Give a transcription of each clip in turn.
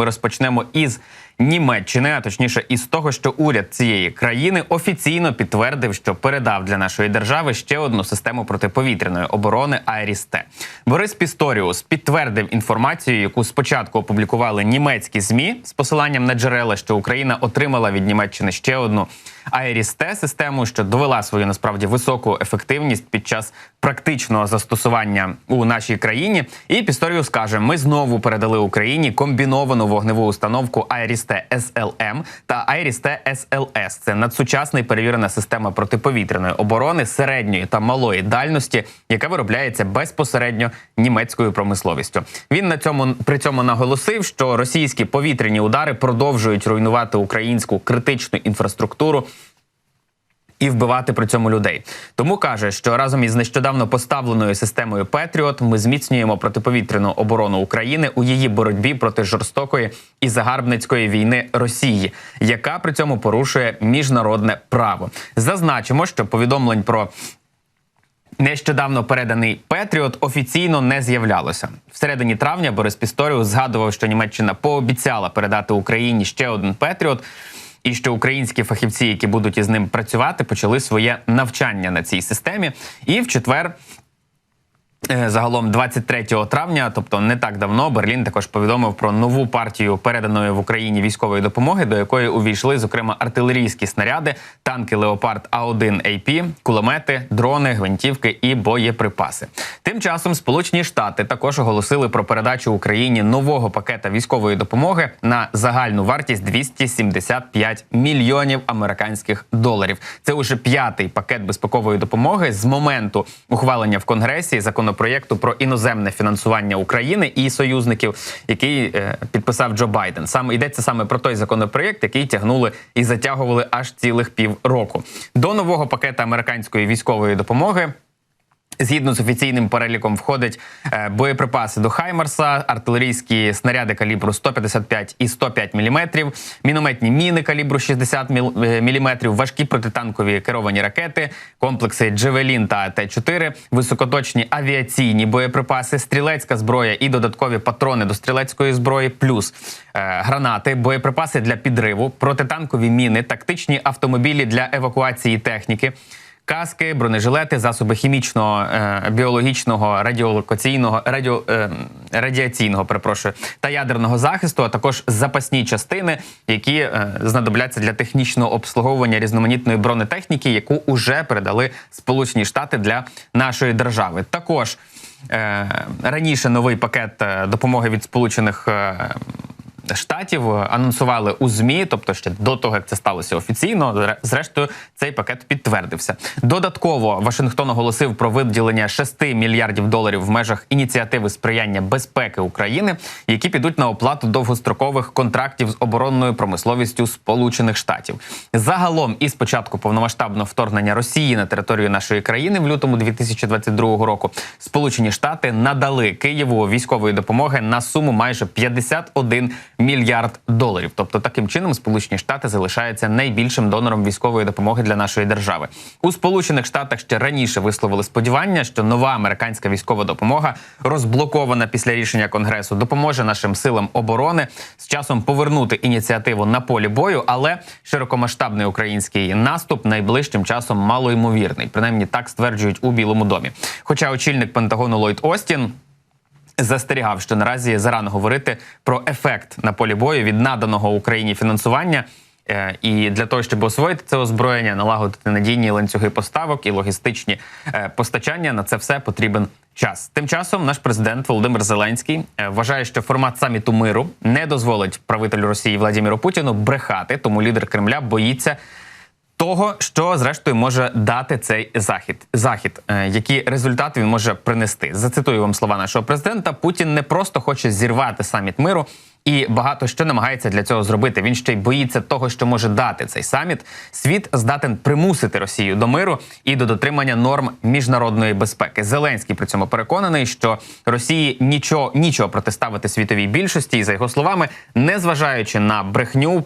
ми розпочнемо із Німеччини, а точніше із того, що уряд цієї країни офіційно підтвердив, що передав для нашої держави ще одну систему протиповітряної оборони Айрісте. Борис Пісторіус підтвердив інформацію, яку спочатку опублікували німецькі змі з посиланням на джерела, що Україна отримала від Німеччини ще одну Айрісте систему, що довела свою насправді високу ефективність під час практичного застосування у нашій країні. І Пісторіус каже: ми знову передали Україні комбіновану вогневу установку Айрісте СЛМ та Айрісте СЛС. Це надсучасна і перевірена система протиповітряної оборони середньої та малої дальності, яка виробляється безпосередньо німецькою промисловістю. Він на цьому при цьому наголосив, що російські повітряні удари продовжують руйнувати українську критичну інфраструктуру і вбивати при цьому людей. Тому каже, що разом із нещодавно поставленою системою Петріот ми зміцнюємо протиповітряну оборону України у її боротьбі проти жорстокої і загарбницької війни Росії, яка при цьому порушує міжнародне право. Зазначимо, що повідомлень про Нещодавно переданий Петріот офіційно не з'являлося. Всередині травня Борис Пісторіус згадував, що Німеччина пообіцяла передати Україні ще один Петріот, і що українські фахівці, які будуть із ним працювати, почали своє навчання на цій системі. І в четвер. Е, Загалом 23 травня, тобто не так давно, Берлін також повідомив про нову партію переданої в Україні військової допомоги, до якої увійшли зокрема артилерійські снаряди, танки Леопард А1 АП, кулемети, дрони, гвинтівки і боєприпаси. Тим часом Сполучені Штати також оголосили про передачу Україні нового пакета військової допомоги на загальну вартість 275 мільйонів американських доларів. Це уже п'ятий пакет безпекової допомоги з моменту ухвалення в Конгресі законопроєкту про іноземне фінансування України і союзників, який е, підписав Джо Байден. Саме йдеться саме про той законопроєкт, який тягнули і затягували аж цілих півроку. До нового пакета американської військової допомоги. Згідно з офіційним переліком входять е, боєприпаси до Хаймарса, артилерійські снаряди калібру 155 і 105 мм, мінометні міни калібру 60 мм, важкі протитанкові керовані ракети, комплекси Джевелін та Т-4, високоточні авіаційні боєприпаси, стрілецька зброя і додаткові патрони до стрілецької зброї, плюс е, гранати, боєприпаси для підриву, протитанкові міни, тактичні автомобілі для евакуації техніки. Каски, бронежилети, засоби хімічного, е, біологічного, радіолокаційного, радіо, е, радіаційного, перепрошую, та ядерного захисту, а також запасні частини, які е, знадобляться для технічного обслуговування різноманітної бронетехніки, яку уже передали Сполучені Штати для нашої держави. Також е, раніше новий пакет е, допомоги від Сполучених. Е, штатів анонсували у змі, тобто ще до того, як це сталося офіційно. Зрештою, цей пакет підтвердився. Додатково Вашингтон оголосив про виділення 6 мільярдів доларів в межах ініціативи сприяння безпеки України, які підуть на оплату довгострокових контрактів з оборонною промисловістю Сполучених Штатів. Загалом, із початку повномасштабного вторгнення Росії на територію нашої країни в лютому 2022 року, Сполучені Штати надали Києву військової допомоги на суму майже 51 мільярд доларів. Тобто, таким чином, Сполучені Штати залишаються найбільшим донором військової допомоги для нашої держави. У Сполучених Штатах ще раніше висловили сподівання, що нова американська військова допомога, розблокована після рішення Конгресу, допоможе нашим силам оборони з часом повернути ініціативу на полі бою, але широкомасштабний український наступ найближчим часом малоймовірний. Принаймні так стверджують у Білому домі. Хоча очільник Пентагону Ллойд Остін застерігав, що наразі зарано говорити про ефект на полі бою від наданого Україні фінансування. Е, І для того, щоб освоїти це озброєння, налагодити надійні ланцюги поставок і логістичні е, постачання, на це все потрібен час. Тим часом наш президент Володимир Зеленський е, вважає, що формат саміту миру не дозволить правителю Росії Владимиру Путіну брехати, тому лідер Кремля боїться того, що зрештою може дати цей захід, захід, е, які результати він може принести. Зацитую вам слова нашого президента. Путін не просто хоче зірвати саміт миру. І багато що намагається для цього зробити. Він ще й боїться того, що може дати цей саміт. Світ здатен примусити Росію до миру і до дотримання норм міжнародної безпеки. Зеленський при цьому переконаний, що Росії нічого нічого протиставити світовій більшості, і за його словами, не зважаючи на брехню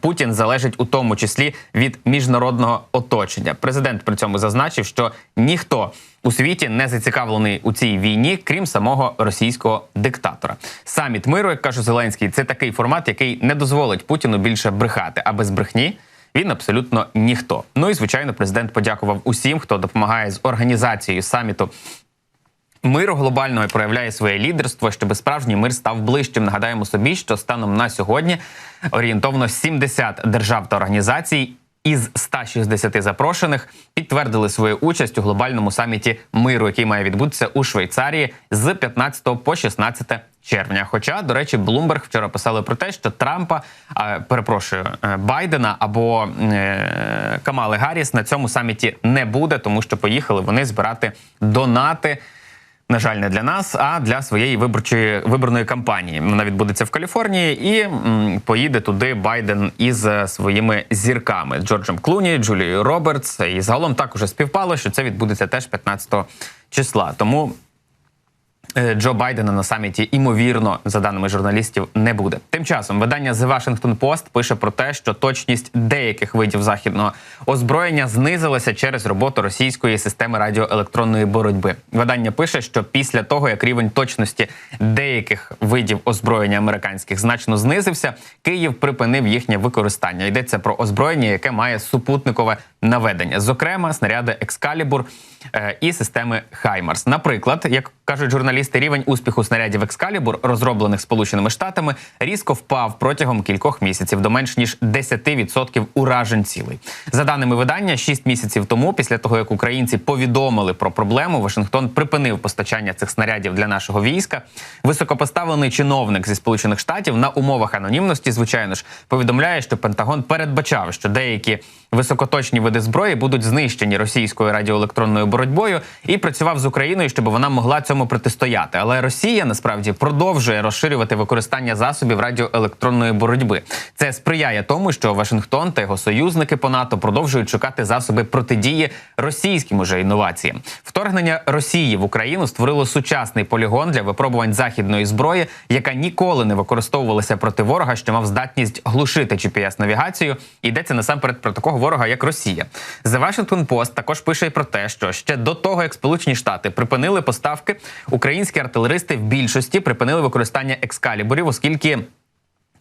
Путін залежить у тому числі від міжнародного оточення. Президент при цьому зазначив, що ніхто у світі не зацікавлений у цій війні, крім самого російського диктатора. Саміт миру, як каже Зеленський, це такий формат, який не дозволить Путіну більше брехати, а без брехні. Він абсолютно ніхто. Ну і звичайно, президент подякував усім, хто допомагає з організацією саміту миру глобального проявляє своє лідерство, щоб справжній мир став ближчим. Нагадаємо собі, що станом на сьогодні орієнтовно 70 держав та організацій. Із 160 запрошених підтвердили свою участь у глобальному саміті миру, який має відбутися у Швейцарії з 15 по 16 червня. Хоча, до речі, Блумберг вчора писали про те, що Трампа, перепрошую, е, Байдена або е, Камали Гарріс на цьому саміті не буде, тому що поїхали вони збирати донати. На жаль, не для нас, а для своєї виборчої виборної кампанії. Вона відбудеться в Каліфорнії, і м, поїде туди Байден із е, своїми зірками Джорджем Клуні, Джулією Робертс. І загалом так уже співпало, що це відбудеться теж 15 числа. Тому Джо Байдена на саміті, імовірно, за даними журналістів, не буде. Тим часом видання The Washington Post пише про те, що точність деяких видів західного озброєння знизилася через роботу російської системи радіоелектронної боротьби. Видання пише, що після того, як рівень точності деяких видів озброєння американських значно знизився, Київ припинив їхнє використання. Йдеться про озброєння, яке має супутникове наведення, зокрема снаряди Екскалібур е, і системи Хаймарс. Наприклад, як кажуть журналісти, рівень успіху снарядів Екскалібур, розроблених Сполученими Штатами, різко впав протягом кількох місяців до менш ніж 10% уражень цілей. За даними видання, 6 місяців тому, після того як українці повідомили про проблему, Вашингтон припинив постачання цих снарядів для нашого війська. Високопоставлений чиновник зі сполучених штатів на умовах анонімності, звичайно ж, повідомляє, що Пентагон передбачав, що деякі високоточні види зброї будуть знищені російською радіоелектронною боротьбою і працював з Україною, щоб вона могла цьому протистояти. Але Росія насправді продовжує розширювати використання засобів радіоелектронної боротьби. Це сприяє тому, що Вашингтон та його союзники по НАТО продовжують шукати засоби протидії російським уже інноваціям. Вторгнення Росії в Україну створило сучасний полігон для випробувань західної зброї, яка ніколи не використовувалася проти ворога, що мав здатність глушити GPS-навігацію. Йдеться насамперед про такого ворога, як Росія. The Washington Post також пише про те, що ще до того, як Сполучені Штати припинили поставки, українські артилеристи в більшості припинили використання екскалібурів, оскільки.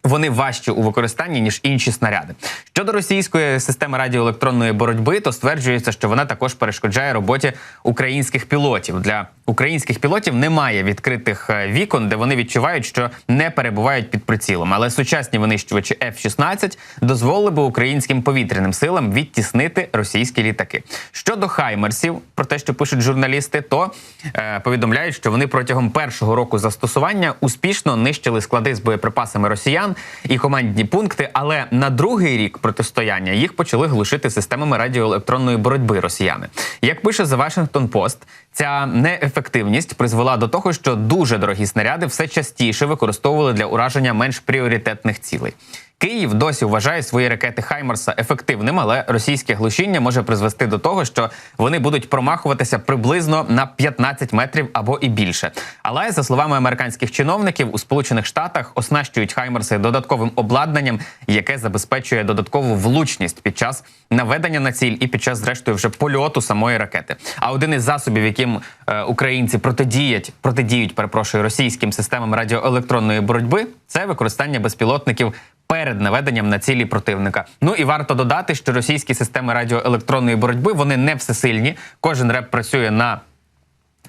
Вони важчі у використанні ніж інші снаряди. Щодо російської системи радіоелектронної боротьби, то стверджується, що вона також перешкоджає роботі українських пілотів. Для українських пілотів немає відкритих е, вікон, де вони відчувають, що не перебувають під прицілом. Але сучасні винищувачі F-16 дозволили би українським повітряним силам відтіснити російські літаки. Щодо хаймерсів, про те, що пишуть журналісти, то е, повідомляють, що вони протягом першого року застосування успішно нищили склади з боєприпасами росіян і командні пункти. Але на другий рік протистояння їх почали глушити системами радіоелектронної боротьби росіяни. Як пише The Washington Post, ця неефективність призвела до того, що дуже дорогі снаряди все частіше використовували для ураження менш пріоритетних цілей. Київ досі вважає свої ракети Хаймарса ефективним, але російське глушіння може призвести до того, що вони будуть промахуватися приблизно на 15 метрів або і більше. Але за словами американських чиновників, у Сполучених Штатах оснащують Хаймарси додатковим обладнанням, яке забезпечує додаткову влучність під час наведення на ціль і під час, зрештою, вже польоту самої ракети. А один із засобів, яким е, українці протидіють, протидіють, перепрошую, російським системам радіоелектронної боротьби, це використання безпілотників перед наведенням на цілі противника. Ну і варто додати, що російські системи радіоелектронної боротьби вони не всесильні. Кожен реп працює на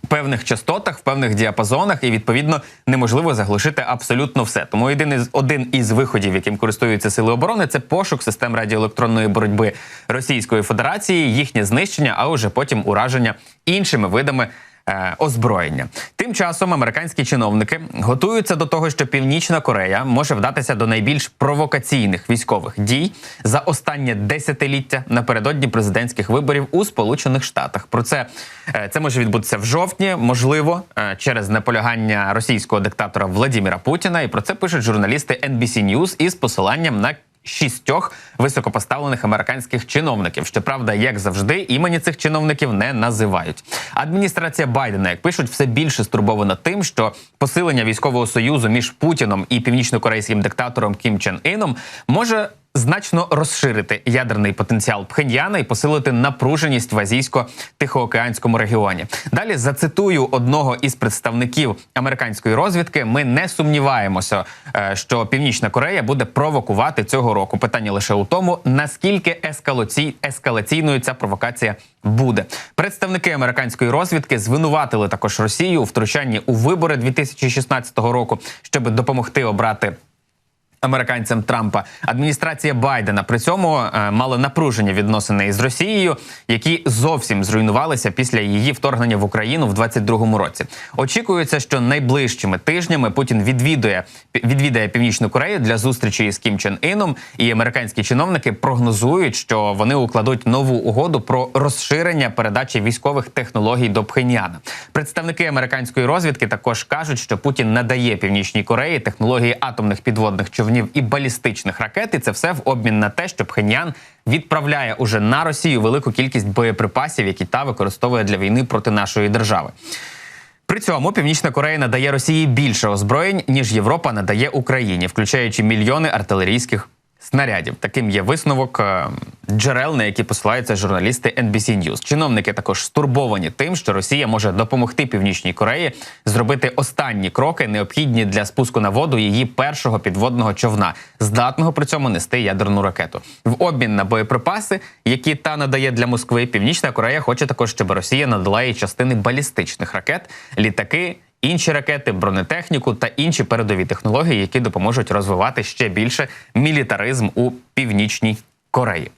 певних частотах, в певних діапазонах, і відповідно неможливо заглушити абсолютно все. Тому один один із виходів, яким користуються сили оборони, це пошук систем радіоелектронної боротьби Російської Федерації, їхнє знищення, а уже потім ураження іншими видами. Е, Озброєння тим часом американські чиновники готуються до того, що Північна Корея може вдатися до найбільш провокаційних військових дій за останнє десятиліття напередодні президентських виборів у Сполучених Штатах. Про це е, це може відбутися в жовтні, можливо, е, через наполягання російського диктатора Владіміра Путіна. І про це пишуть журналісти NBC News із посиланням на шістьох високопоставлених американських чиновників. Щоправда, як завжди, імені цих чиновників не називають. Адміністрація Байдена, як пишуть, все більше стурбована тим, що посилення військового союзу між Путіном і північнокорейським диктатором Кім Чен Іном може значно розширити ядерний потенціал Пхеньяна і посилити напруженість в азійсько-тихоокеанському регіоні. Далі зацитую одного із представників американської розвідки. Ми не сумніваємося, е, що Північна Корея буде провокувати цього року. Питання лише у тому, наскільки ескалоці... ескалаційною ця провокація буде. Представники американської розвідки звинуватили також Росію у втручанні у вибори 2016 року, щоб допомогти обрати. Американцям Трампа адміністрація Байдена при цьому е, мала напруження відносини із Росією, які зовсім зруйнувалися після її вторгнення в Україну в 22-му році. Очікується, що найближчими тижнями Путін відвідує відвідає Північну Корею для зустрічі із Кім Чен Іном, і американські чиновники прогнозують, що вони укладуть нову угоду про розширення передачі військових технологій до Пхеньяна. Представники американської розвідки також кажуть, що Путін надає Північній Кореї технології атомних підводних човнів і балістичних ракет. І це все в обмін на те, що Пхеньян відправляє уже на Росію велику кількість боєприпасів, які та використовує для війни проти нашої держави. При цьому Північна Корея надає Росії більше озброєнь, ніж Європа надає Україні, включаючи мільйони артилерійських снарядів. Таким є висновок е, джерел, на які посилаються журналісти NBC News. Чиновники також стурбовані тим, що Росія може допомогти Північній Кореї зробити останні кроки, необхідні для спуску на воду її першого підводного човна, здатного при цьому нести ядерну ракету. В обмін на боєприпаси, які та надає для Москви, Північна Корея хоче також, щоб Росія надала їй частини балістичних ракет, літаки. Інші ракети, бронетехніку та інші передові технології, які допоможуть розвивати ще більше мілітаризм у північній Кореї.